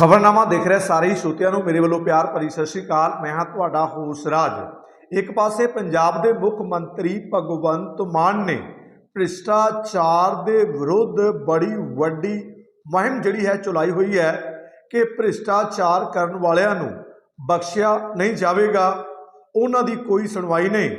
ਖਬਰਨਾਮਾ ਦੇਖ ਰਹੇ ਸਾਰੇ ਹੀ ਸ਼ਰੋਤਿਆਂ ਨੂੰ ਮੇਰੇ ਵੱਲੋਂ ਪਿਆਰ ਭਰੀ ਸਤਿ ਸ਼੍ਰੀ ਅਕਾਲ। ਮੈਂ ਹਾਂ ਤੁਹਾਡਾ ਹੋਸ ਰਾਜ। ਇੱਕ ਪਾਸੇ ਪੰਜਾਬ ਦੇ ਮੁੱਖ ਮੰਤਰੀ ਭਗਵੰਤ ਮਾਨ ਨੇ ਭ੍ਰਿਸ਼ਟਾਚਾਰ ਦੇ ਵਿਰੁੱਧ ਬੜੀ ਵੱਡੀ ਮੁਹਿੰਮ ਜਿਹੜੀ ਹੈ ਚਲਾਈ ਹੋਈ ਹੈ ਕਿ ਭ੍ਰਿਸ਼ਟਾਚਾਰ ਕਰਨ ਵਾਲਿਆਂ ਨੂੰ ਬਖਸ਼ਿਆ ਨਹੀਂ ਜਾਵੇਗਾ। ਉਹਨਾਂ ਦੀ ਕੋਈ ਸੁਣਵਾਈ ਨਹੀਂ।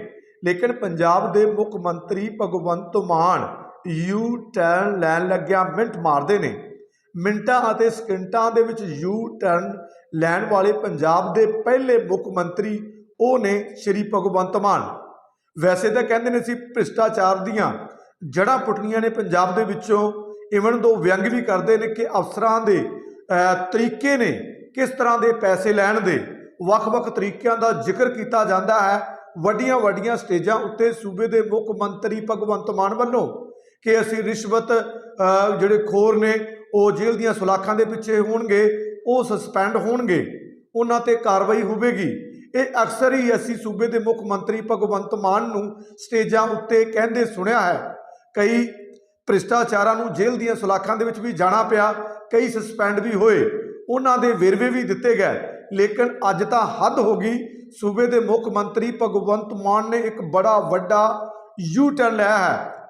ਲੇਕਿਨ ਪੰਜਾਬ ਦੇ ਮੁੱਖ ਮੰਤਰੀ ਭਗਵੰਤ ਮਾਨ ਯੂ ਟਰਨ ਲੈਣ ਲੱਗਿਆ ਮਿੰਟ ਮਾਰਦੇ ਨੇ। ਮਿੰਟਾਂ ਅਤੇ ਸਕਿੰਟਾਂ ਦੇ ਵਿੱਚ ਯੂ ਟਰਨ ਲੈਣ ਵਾਲੇ ਪੰਜਾਬ ਦੇ ਪਹਿਲੇ ਮੁੱਖ ਮੰਤਰੀ, ਉਹ ਨੇ ਸ਼੍ਰੀ ਭਗਵੰਤ ਮਾਨ। ਵੈਸੇ ਤਾਂ ਕਹਿੰਦੇ ਨੇ ਸੀ ਭ੍ਰਿਸ਼ਟਾਚਾਰ ਦੀਆਂ ਜੜ੍ਹਾਂ ਪੁੱਟਣੀਆਂ ਨੇ ਪੰਜਾਬ ਦੇ ਵਿੱਚੋਂ। ਇਵਨ ਦੋ ਵਿਅੰਗ ਵੀ ਕਰਦੇ ਨੇ ਕਿ ਅਫਸਰਾਂ ਦੇ ਤਰੀਕੇ ਨੇ ਕਿਸ ਤਰ੍ਹਾਂ ਦੇ ਪੈਸੇ ਲੈਣ ਦੇ। ਵੱਖ-ਵੱਖ ਤਰੀਕਿਆਂ ਦਾ ਜ਼ਿਕਰ ਕੀਤਾ ਜਾਂਦਾ ਹੈ। ਵੱਡੀਆਂ-ਵੱਡੀਆਂ ਸਟੇਜਾਂ ਉੱਤੇ ਸੂਬੇ ਦੇ ਮੁੱਖ ਮੰਤਰੀ ਭਗਵੰਤ ਮਾਨ ਵੱਲੋਂ ਕਿ ਅਸੀਂ ਰਿਸ਼ਵਤ ਜਿਹੜੇ ਖੋਰ ਨੇ ਉਹ ਜੇਲ੍ਹ ਦੀਆਂ ਸੁਲਾਖਾਂ ਦੇ ਪਿੱਛੇ ਹੋਣਗੇ, ਉਹ ਸਸਪੈਂਡ ਹੋਣਗੇ, ਉਹਨਾਂ ਤੇ ਕਾਰਵਾਈ ਹੋਵੇਗੀ। ਇਹ ਅਕਸਰ ਹੀ ਅਸੀਂ ਸੂਬੇ ਦੇ ਮੁੱਖ ਮੰਤਰੀ ਭਗਵੰਤ ਮਾਨ ਨੂੰ ਸਟੇਜਾਂ ਉੱਤੇ ਕਹਿੰਦੇ ਸੁਣਿਆ ਹੈ। ਕਈ ਭ੍ਰਿਸ਼ਟਾਚਾਰਾਂ ਨੂੰ ਜੇਲ੍ਹ ਦੀਆਂ ਸੁਲਾਖਾਂ ਦੇ ਵਿੱਚ ਵੀ ਜਾਣਾ ਪਿਆ, ਕਈ ਸਸਪੈਂਡ ਵੀ ਹੋਏ। ਉਹਨਾਂ ਦੇ ਵੇਰਵੇ ਵੀ ਦਿੱਤੇ ਗਏ। ਲੇਕਿਨ ਅੱਜ ਤਾਂ ਹੱਦ ਹੋ ਗਈ। ਸੂਬੇ ਦੇ ਮੁੱਖ ਮੰਤਰੀ ਭਗਵੰਤ ਮਾਨ ਨੇ ਇੱਕ ਬੜਾ ਵੱਡਾ ਯੂ ਟਰਨ ਲਿਆ ਹੈ।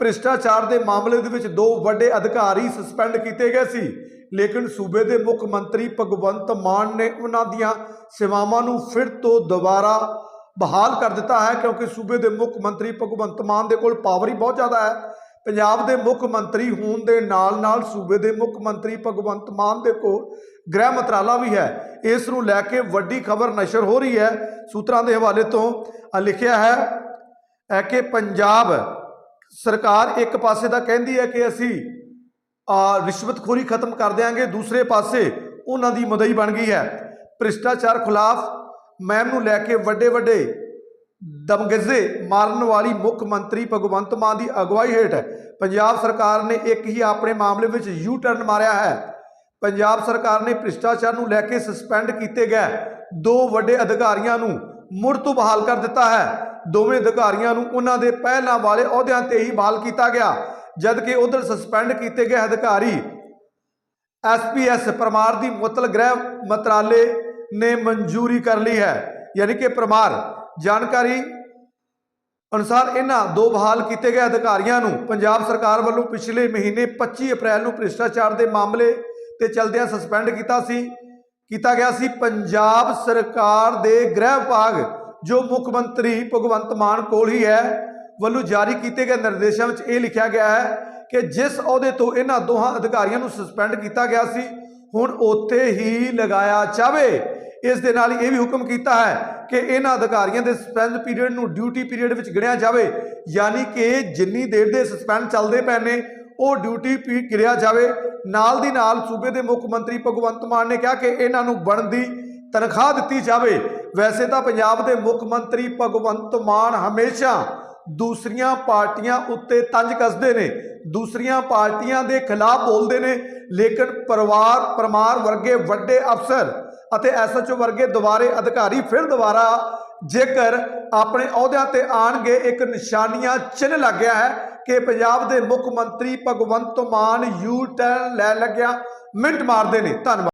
ਭ੍ਰਿਸ਼ਟਾਚਾਰ ਦੇ ਮਾਮਲੇ ਦੇ ਵਿੱਚ ਦੋ ਵੱਡੇ ਅਧਿਕਾਰੀ ਸਸਪੈਂਡ ਕੀਤੇ ਗਏ ਸੀ। ਲੇਕਿਨ ਸੂਬੇ ਦੇ ਮੁੱਖ ਮੰਤਰੀ ਭਗਵੰਤ ਮਾਨ ਨੇ ਉਹਨਾਂ ਦੀਆਂ ਸੇਵਾਵਾਂ ਨੂੰ ਫਿਰ ਤੋਂ ਦੁਬਾਰਾ ਬਹਾਲ ਕਰ ਦਿੱਤਾ ਹੈ, ਕਿਉਂਕਿ ਸੂਬੇ ਦੇ ਮੁੱਖ ਮੰਤਰੀ ਭਗਵੰਤ ਮਾਨ ਦੇ ਕੋਲ ਪਾਵਰ ਹੀ ਬਹੁਤ ਜ਼ਿਆਦਾ ਹੈ। ਪੰਜਾਬ ਦੇ ਮੁੱਖ ਮੰਤਰੀ ਹੋਣ ਦੇ ਨਾਲ-ਨਾਲ ਸੂਬੇ ਦੇ ਮੁੱਖ ਮੰਤਰੀ ਭਗਵੰਤ ਮਾਨ ਦੇ ਕੋਲ ਗ੍ਰਹਿ ਮੰਤਰਾਲਾ ਵੀ ਹੈ। ਇਸ ਨੂੰ ਲੈ ਕੇ ਵੱਡੀ ਖਬਰ ਨਸ਼ਰ ਹੋ ਰਹੀ ਹੈ। ਸੂਤਰਾਂ ਦੇ ਹਵਾਲੇ ਤੋਂ ਲਿਖਿਆ ਹੈ ਕਿ ਪੰਜਾਬ ਸਰਕਾਰ ਇੱਕ ਪਾਸੇ ਤਾਂ ਕਹਿੰਦੀ ਹੈ ਕਿ ਅਸੀਂ ਰਿਸ਼ਵਤਖੋਰੀ ਖਤਮ ਕਰ ਦਿਆਂਗੇ, ਦੂਸਰੇ ਪਾਸੇ ਉਹਨਾਂ ਦੀ ਮਦਈ ਬਣ ਗਈ ਹੈ। ਭ੍ਰਿਸ਼ਟਾਚਾਰ ਖਿਲਾਫ ਮੁਹਿੰਮ ਨੂੰ ਲੈ ਕੇ ਵੱਡੇ ਵੱਡੇ ਦਮਗਜ਼ੇ ਮਾਰਨ ਵਾਲੀ ਮੁੱਖ ਮੰਤਰੀ ਭਗਵੰਤ ਮਾਨ ਦੀ ਅਗਵਾਈ ਹੇਠ ਪੰਜਾਬ ਸਰਕਾਰ ਨੇ ਇੱਕ ਹੀ ਆਪਣੇ ਮਾਮਲੇ ਵਿੱਚ ਯੂ ਟਰਨ ਮਾਰਿਆ ਹੈ। ਪੰਜਾਬ ਸਰਕਾਰ ਨੇ ਭ੍ਰਿਸ਼ਟਾਚਾਰ ਨੂੰ ਲੈ ਕੇ ਸਸਪੈਂਡ ਕੀਤੇ ਗਏ ਦੋ ਵੱਡੇ ਅਧਿਕਾਰੀਆਂ ਨੂੰ ਮੁੜ ਤੋਂ ਬਹਾਲ ਕਰ ਦਿੱਤਾ ਹੈ। ਦੋਵੇਂ ਅਧਿਕਾਰੀਆਂ ਨੂੰ ਉਹਨਾਂ ਦੇ ਪਹਿਲਾਂ ਵਾਲੇ ਅਹੁਦਿਆਂ ਤੇ ਹੀ ਬਹਾਲ ਕੀਤਾ ਗਿਆ, ਜਦਕਿ ਉਧਰ ਸਸਪੈਂਡ ਕੀਤੇ ਗਏ ਅਧਿਕਾਰੀ ਐਸਪੀਐਸ ਪਰਮਾਰ ਦੀ ਮੁਅੱਤਲ ਗ੍ਰਹਿ ਮੰਤਰਾਲੇ ਨੇ ਮਨਜ਼ੂਰੀ ਕਰ ਲਈ ਹੈ। ਯਾਨੀ ਕਿ ਪਰਮਾਰ, ਜਾਣਕਾਰੀ ਅਨੁਸਾਰ ਇਹਨਾਂ ਦੋ ਬਹਾਲ ਕੀਤੇ ਗਏ ਅਧਿਕਾਰੀਆਂ ਨੂੰ ਪੰਜਾਬ ਸਰਕਾਰ ਵੱਲੋਂ ਪਿਛਲੇ ਮਹੀਨੇ 25 ਅਪ੍ਰੈਲ ਨੂੰ ਭ੍ਰਿਸ਼ਟਾਚਾਰ ਦੇ ਮਾਮਲੇ ਤੇ ਚਲਦਿਆਂ ਸਸਪੈਂਡ ਕੀਤਾ ਸੀ। ਕੀਤਾ ਗਿਆ ਸੀ ਪੰਜਾਬ ਸਰਕਾਰ ਦੇ ਗ੍ਰਹਿ ਵਿਭਾਗ, ਜੋ ਮੁੱਖ ਮੰਤਰੀ ਭਗਵੰਤ ਮਾਨ ਕੋਲ ਹੀ ਹੈ, ਵੱਲੋਂ ਜਾਰੀ ਕੀਤੇ ਗਏ ਨਿਰਦੇਸ਼ਾਂ ਵਿੱਚ ਇਹ ਲਿਖਿਆ ਗਿਆ ਹੈ ਕਿ ਜਿਸ ਅਹੁਦੇ ਤੋਂ ਇਹਨਾਂ ਦੋਹਾਂ ਅਧਿਕਾਰੀਆਂ ਨੂੰ ਸਸਪੈਂਡ ਕੀਤਾ ਗਿਆ ਸੀ, ਹੁਣ ਉੱਥੇ ਹੀ ਲਗਾਇਆ ਜਾਵੇ। ਇਸ ਦੇ ਨਾਲ ਇਹ ਵੀ ਹੁਕਮ ਕੀਤਾ ਹੈ ਕਿ ਇਹਨਾਂ ਅਧਿਕਾਰੀਆਂ ਦੇ ਸਸਪੈਂਡ ਪੀਰੀਅਡ ਨੂੰ ਡਿਊਟੀ ਪੀਰੀਅਡ ਵਿੱਚ ਗਿਣਿਆ ਜਾਵੇ, ਯਾਨੀ ਕਿ ਜਿੰਨੀ ਦੇਰ ਦੇ ਸਸਪੈਂਡ ਚੱਲਦੇ ਪਏ ਨੇ ਉਹ ਡਿਊਟੀ ਪੀ ਕਿਰਿਆ ਜਾਵੇ। ਨਾਲ ਦੀ ਨਾਲ ਸੂਬੇ ਦੇ ਮੁੱਖ ਮੰਤਰੀ ਭਗਵੰਤ ਮਾਨ ਨੇ ਕਿਹਾ ਕਿ ਇਹਨਾਂ ਨੂੰ ਬਣਦੀ ਤਨਖਾਹ ਦਿੱਤੀ ਜਾਵੇ। ਵੈਸੇ ਤਾਂ ਪੰਜਾਬ ਦੇ ਮੁੱਖ ਮੰਤਰੀ ਭਗਵੰਤ ਮਾਨ ਹਮੇਸ਼ਾ ਦੂਸਰੀਆਂ ਪਾਰਟੀਆਂ ਉੱਤੇ ਤੰਜ ਕੱਸਦੇ ਨੇ। ਦੂਸਰੀਆਂ ਪਾਰਟੀਆਂ ਦੇ ਖਿਲਾਫ ਬੋਲਦੇ ਨੇ, ਲੇਕਿਨ ਪਰਿਵਾਰ, ਪਰਮਾਰ ਵਰਗੇ ਵੱਡੇ ਅਫਸਰ ਅਤੇ ਐਸਐਚਓ ਵਰਗੇ ਦੁਬਾਰੇ ਅਧਿਕਾਰੀ ਫਿਰ ਦੁਬਾਰਾ ਜੇਕਰ ਆਪਣੇ ਅਹੁਦਿਆਂ ਤੇ ਆਣਗੇ ਇੱਕ ਨਿਸ਼ਾਨੀਆਂ ਚਿੰਨ੍ਹ ਲੱਗ ਗਿਆ ਹੈ। ਕਿ ਪੰਜਾਬ ਦੇ ਮੁੱਖ ਮੰਤਰੀ ਭਗਵੰਤ ਮਾਨ ਯੂ ਟਰਨ ਲੈ ਲੱਗਿਆ, ਮਿੰਟ ਮਾਰਦੇ ਨੇ, ਧੰਨਵਾਦ।